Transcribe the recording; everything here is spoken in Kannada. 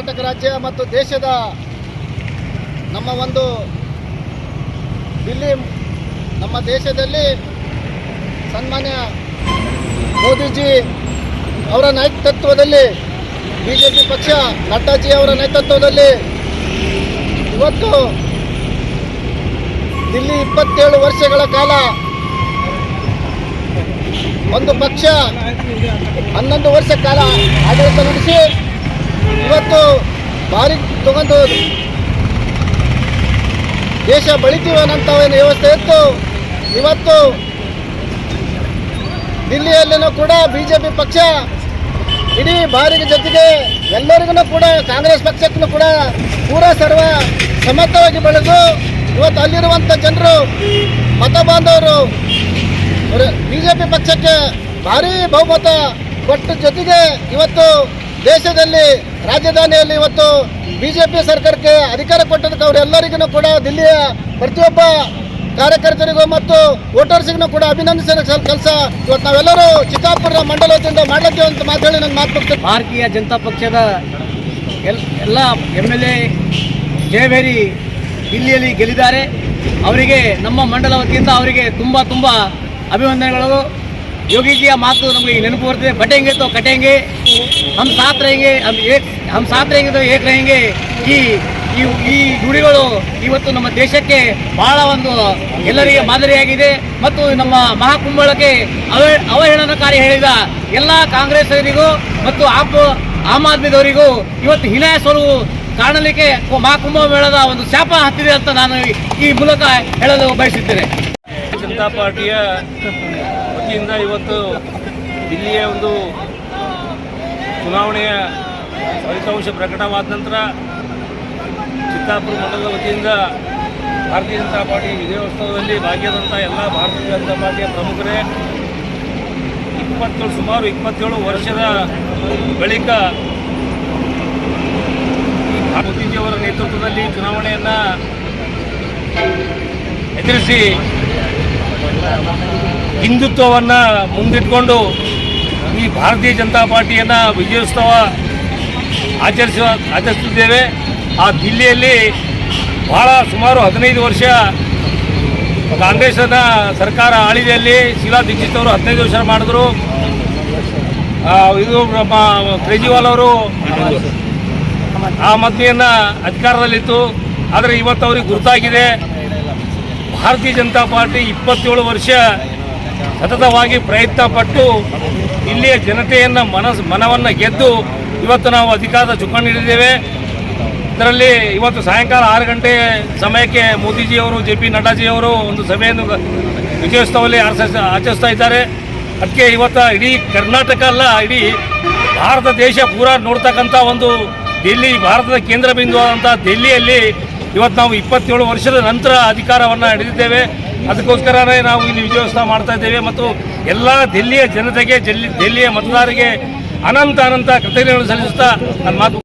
ರಾಜ್ಯ ಮತ್ತು ದೇಶದ ನಮ್ಮ ಒಂದು ದಿಲ್ಲಿ ನಮ್ಮ ದೇಶದಲ್ಲಿ ಸನ್ಮಾನ್ಯ ಮೋದಿಜಿ ಅವರ ನಾಯಕತ್ವದಲ್ಲಿ ಬಿ ಜೆ ಪಿ ಪಕ್ಷ, ನಡ್ಡಾಜಿ ಅವರ ನೇತೃತ್ವದಲ್ಲಿ ಇವತ್ತು ದಿಲ್ಲಿ ಇಪ್ಪತ್ತೇಳು ವರ್ಷಗಳ ಕಾಲ ಒಂದು ಪಕ್ಷ ಹನ್ನೊಂದು ವರ್ಷ ಕಾಲ ಆಡಳಿತ ನಡೆಸಿ ಇವತ್ತು ಭಾರಿ ತಗೊಂಡು ದೇಶ ಬೆಳಿತೀವನಂತ ಒಂದು ವ್ಯವಸ್ಥೆ ಇತ್ತು. ಇವತ್ತು ದಿಲ್ಲಿಯಲ್ಲಿನೂ ಕೂಡ ಬಿ ಜೆ ಪಿ ಪಕ್ಷ ಇಡೀ ಬಾರಿಗೆ ಜೊತೆಗೆ ಎಲ್ಲರಿಗೂ ಕೂಡ, ಕಾಂಗ್ರೆಸ್ ಪಕ್ಷಕ್ಕೂ ಕೂಡ ಪೂರ ಸರ್ವ ಸಮರ್ಥವಾಗಿ ಬೆಳೆದು, ಇವತ್ತು ಅಲ್ಲಿರುವಂಥ ಜನರು, ಮತ ಬಾಂಧವರು ಬಿ ಜೆ ಪಿ ಪಕ್ಷಕ್ಕೆ ಭಾರೀ ಬಹುಮತ ಕೊಟ್ಟ ಜೊತೆಗೆ ಇವತ್ತು ದೇಶದಲ್ಲಿ, ರಾಜಧಾನಿಯಲ್ಲಿ ಇವತ್ತು ಬಿ ಜೆ ಪಿ ಸರ್ಕಾರಕ್ಕೆ ಅಧಿಕಾರ ಕೊಟ್ಟದಕ್ಕೆ ಅವರೆಲ್ಲರಿಗೂ ಕೂಡ ದಿಲ್ಲಿಯ ಪ್ರತಿಯೊಬ್ಬ ಕಾರ್ಯಕರ್ತರಿಗೂ ಮತ್ತು ವೋಟರ್ಸ್ಗೂ ಕೂಡ ಅಭಿನಂದಿಸಿದ ಕೆಲಸ ಇವತ್ತು ನಾವೆಲ್ಲರೂ ಚಿತ್ತಾಪುರ ಮಂಡಲದಿಂದ ಮಾಡಲಿಕ್ಕೆ ಅಂತ ಮಾತಾಡಿ ನನ್ನ ಮಾತು. ಭಾರತೀಯ ಜನತಾ ಪಕ್ಷದ ಎಲ್, ಎಲ್ಲ ಎಂ ಎಲ್ ಎ ಜಯಬೇರಿ ದಿಲ್ಲಿಯಲ್ಲಿ ಗೆಲ್ಲಿದ್ದಾರೆ. ಅವರಿಗೆ ನಮ್ಮ ಮಂಡಲ ವತಿಯಿಂದ ಅವರಿಗೆ ತುಂಬ ತುಂಬ ಅಭಿವಂದನೆಗಳು ಯೋಗೀಜಿಯ ಮಾತು ನಮಗೆ ನೆನಪು ಬರ್ತದೆ. ಬಟೇಂಗೆ ತೋ ಕಟೇಂಗೆ ಹಮ್ ಸಾತ್ ರೇಂಗೆ ಹಮ್ ಏಕ್ ಹಮ್ ಸಾತ್ ರೇಂಗೆ ತೋ ಏಕ್ ರೇಂಗೆ ಈ ಈ ಈ ನುಡಿಗಳು ಇವತ್ತು ನಮ್ಮ ದೇಶಕ್ಕೆ ಬಹಳ ಒಂದು ಎಲ್ಲರಿಗೆ ಮಾದರಿಯಾಗಿದೆ ಮತ್ತು ನಮ್ಮ ಮಹಾಕುಂಭಳಕ್ಕೆ ಅವ ಅವಹೇಳನಕಾರಿ ಹೇಳಿದ ಎಲ್ಲ ಕಾಂಗ್ರೆಸ್ಸರಿಗೂ ಮತ್ತು ಆಪ್ ಆಮ್ ಆದ್ಮಿದವರಿಗೂ ಇವತ್ತು ಹಿನಾಯ ಸ್ವರವು ಕಾಣಲಿಕ್ಕೆ ಮಹಾಕುಂಭ ಮೇಳದ ಒಂದು ಶಾಪ ಹತ್ತಿದೆ ಅಂತ ನಾನು ಈ ಮೂಲಕ ಹೇಳಲು ಬಯಸುತ್ತೇನೆ. ಜನತಾ ಪಾರ್ಟಿಯ ವತಿಯಿಂದ ಇವತ್ತು ದಿಲ್ಲಿಯ ಒಂದು ಚುನಾವಣೆಯ ಫಲಿತಾಂಶ ಪ್ರಕಟವಾದ ನಂತರ ಚಿತ್ತಾಪುರ ಮಂಡಲದ ವತಿಯಿಂದ ಭಾರತೀಯ ಜನತಾ ಪಾರ್ಟಿ ವಿಜಯೋತ್ಸವದಲ್ಲಿ ಭಾಗಿಯಾದಂಥ ಎಲ್ಲ ಭಾರತೀಯ ಜನತಾ ಪಾರ್ಟಿಯ ಪ್ರಮುಖರೇ ಇಪ್ಪತ್ತೇಳು ಸುಮಾರು ಇಪ್ಪತ್ತೇಳು ವರ್ಷದ ಬಳಿಕ ಮೋದಿಜಿಯವರ ನೇತೃತ್ವದಲ್ಲಿ ಚುನಾವಣೆಯನ್ನು ಎದುರಿಸಿ ಹಿಂದುತ್ವವನ್ನು ಮುಂದಿಟ್ಕೊಂಡು ಈ ಭಾರತೀಯ ಜನತಾ ಪಾರ್ಟಿಯನ್ನು ವಿಜಯೋತ್ಸವ ಆಚರಿಸುವ ಆಚರಿಸುತ್ತಿದ್ದೇವೆ. ಆ ದಿಲ್ಲಿಯಲ್ಲಿ ಬಹಳ ಸುಮಾರು ಹದಿನೈದು ವರ್ಷ ಕಾಂಗ್ರೆಸ್ನ ಸರ್ಕಾರ ಆಳಿದೆಯಲ್ಲಿ ಶೀಲಾ ದೀಕ್ಷಿತ್ ಅವರು ಹದಿನೈದು ವರ್ಷ ಮಾಡಿದ್ರು. ಇದು ನಮ್ಮ ಕೇಜ್ರಿವಾಲ್ ಅವರು ಆ ಮಧ್ಯೆಯನ್ನು ಅಧಿಕಾರದಲ್ಲಿತ್ತು. ಆದರೆ ಇವತ್ತು ಅವ್ರಿಗೆ ಗುರುತಾಗಿದೆ. ಭಾರತೀಯ ಜನತಾ ಪಾರ್ಟಿ ಇಪ್ಪತ್ತೇಳು ವರ್ಷ ಸತತವಾಗಿ ಪ್ರಯತ್ನ ಪಟ್ಟು ಇಲ್ಲಿಯ ಜನತೆಯನ್ನು ಮನಸ್, ಮನವನ್ನು ಗೆದ್ದು ಇವತ್ತು ನಾವು ಅಧಿಕಾರದ ಚುಕ್ಕಾಣಿ ಹಿಡಿದಿದ್ದೇವೆ. ಇದರಲ್ಲಿ ಇವತ್ತು ಸಾಯಂಕಾಲ ಆರು ಗಂಟೆ ಸಮಯಕ್ಕೆ ಮೋದಿಜಿಯವರು ಜೆ ಪಿ ನಡ್ಡಾಜಿಯವರು ಒಂದು ಸಭೆಯನ್ನು ವಿಜಯೋತ್ಸವದಲ್ಲಿ ಆಚರಿಸ, ಆಚರಿಸ್ತಾ ಇದ್ದಾರೆ. ಅದಕ್ಕೆ ಇವತ್ತು ಇಡೀ ಕರ್ನಾಟಕ ಅಲ್ಲ, ಇಡೀ ಭಾರತ ದೇಶ ಪೂರ ನೋಡ್ತಕ್ಕಂಥ ಒಂದು ಡೆಲ್ಲಿ ಭಾರತದ ಕೇಂದ್ರ ಬಿಂದು ಆದಂಥ ಇವತ್ತು ನಾವು ಇಪ್ಪತ್ತೇಳು ವರ್ಷದ ನಂತರ ಅಧಿಕಾರವನ್ನು ಹಿಡಿದಿದ್ದೇವೆ. ಅದಕ್ಕೋಸ್ಕರನೇ ನಾವು ಇಲ್ಲಿ ವಿಜಯೋತ್ಸವ ಮಾಡ್ತಾ ಇದ್ದೇವೆ ಮತ್ತು ಎಲ್ಲ ದಿಲ್ಲಿಯ ಜನತೆಗೆ ಜಲ್ಲಿ ದಿಲ್ಲಿಯ ಮತದಾರರಿಗೆ ಅನಂತ ಅನಂತ ಕೃತಜ್ಞತೆಗಳನ್ನು ಸಲ್ಲಿಸುತ್ತಾ ನನ್ನ ಮಾತು